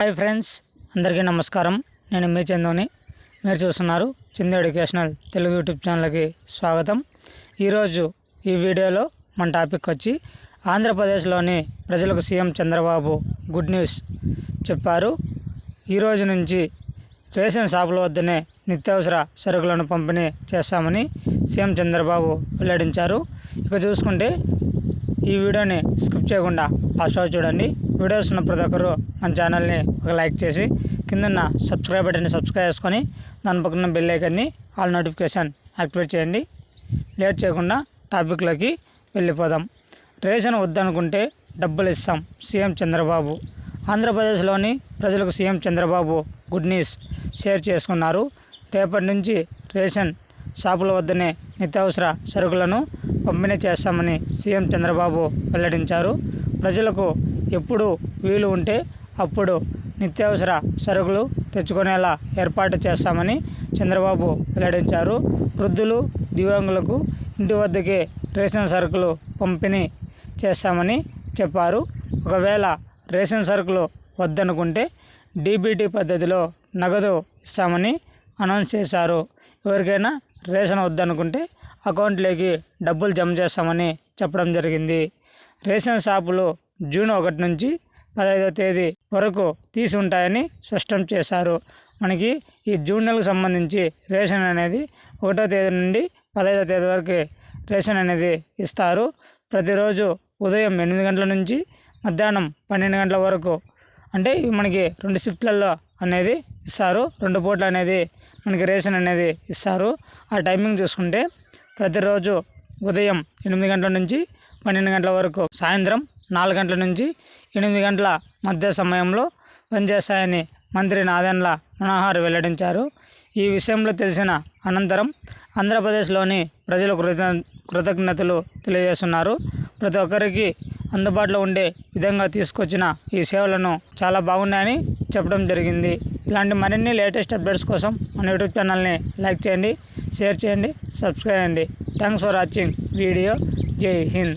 Hi friends అందరికీ నమస్కారం. నేను మీ చందోని. మీరు చూస్తున్నారు చింద ఎడ్యుకేషనల్ తెలుగు యూట్యూబ్ ఛానల్కి స్వాగతం. ఈరోజు ఈ వీడియోలో మన టాపిక్ వచ్చి ఆంధ్రప్రదేశ్లోని ప్రజలకు సీఎం చంద్రబాబు గుడ్ న్యూస్ చెప్పారు. ఈరోజు నుంచి రేషన్ షాపుల వద్దనే నిత్యావసర సరుకులను పంపిణీ చేస్తామని సీఎం చంద్రబాబు వెల్లడించారు. ఇక చూసుకుంటే ఈ వీడియోని స్కిప్ చేయకుండా ఫస్ట్ చూడండి. వీడియోస్ ఉన్న ప్రతి ఒక్కరు మన ఛానల్ని ఒక లైక్ చేసి కిందన్న సబ్స్క్రైబ్ బటన్ని సబ్స్క్రైబ్ చేసుకొని దాని పక్కన బెల్ ఐకన్ని ఆల్ నోటిఫికేషన్ యాక్టివేట్ చేయండి. లేట్ చేయకుండా టాపిక్లోకి వెళ్ళిపోదాం. రేషన్ వద్దనుకుంటే డబ్బులు ఇస్తాం సీఎం చంద్రబాబు. ఆంధ్రప్రదేశ్లోని ప్రజలకు CM Chandrababu good news share చేసుకున్నారు. రేపటి నుంచి రేషన్ షాపుల వద్దనే నిత్యావసర సరుకులను పంపిణీ చేస్తామని సీఎం చంద్రబాబు వెల్లడించారు. ప్రజలకు ఎప్పుడు వీలు ఉంటే అప్పుడు నిత్యావసర సరుకులు తెచ్చుకునేలా ఏర్పాటు చేస్తామని చంద్రబాబు వెల్లడించారు. వృద్ధులు దివ్యాంగులకు ఇంటి వద్దకే రేషన్ సరుకులు పంపిణీ చేస్తామని చెప్పారు. ఒకవేళ రేషన్ సరుకులు వద్దనుకుంటే డీబీటీ పద్ధతిలో నగదు ఇస్తామని అనౌన్స్ చేశారు. ఎవరికైనా రేషన్ వద్దనుకుంటే అకౌంట్లోకి డబ్బులు జమ చేస్తామని చెప్పడం జరిగింది. రేషన్ షాపులు జూన్ ఒకటి నుంచి పదహైదో తేదీ వరకు తీసి ఉంటాయని స్పష్టం చేశారు. మనకి ఈ జూన్ నెలకు సంబంధించి రేషన్ అనేది ఒకటో తేదీ నుండి పదహైదో తేదీ వరకు రేషన్ అనేది ఇస్తారు. ప్రతిరోజు ఉదయం ఎనిమిది గంటల నుంచి మధ్యాహ్నం పన్నెండు గంటల వరకు అంటే మనకి రెండు షిఫ్ట్లలో అనేది ఇస్తారు. రెండు పూట్ల అనేది మనకి రేషన్ అనేది ఇస్తారు. ఆ టైమింగ్ చూసుకుంటే ప్రతిరోజు ఉదయం ఎనిమిది గంటల నుంచి పన్నెండు గంటల వరకు సాయంత్రం నాలుగు గంటల నుంచి ఎనిమిది గంటల మధ్య సమయంలో పనిచేస్తాయని మంత్రి నాదెండ్ల మనోహర్ వెల్లడించారు. ఈ విషయంలో తెలిసిన అనంతరం ఆంధ్రప్రదేశ్లోని ప్రజలు కృత కృతజ్ఞతలు తెలియజేస్తున్నారు. ప్రతి ఒక్కరికి అందుబాటులో ఉండే విధంగా తీసుకొచ్చిన ఈ సేవలను చాలా బాగున్నాయని చెప్పడం జరిగింది. ఇలాంటి మరిన్ని లేటెస్ట్ అప్డేట్స్ కోసం మన యూట్యూబ్ ఛానల్ని లైక్ చేయండి షేర్ చేయండి సబ్స్క్రైబ్ చేయండి. థ్యాంక్స్ ఫర్ వాచింగ్ వీడియో జై హింద్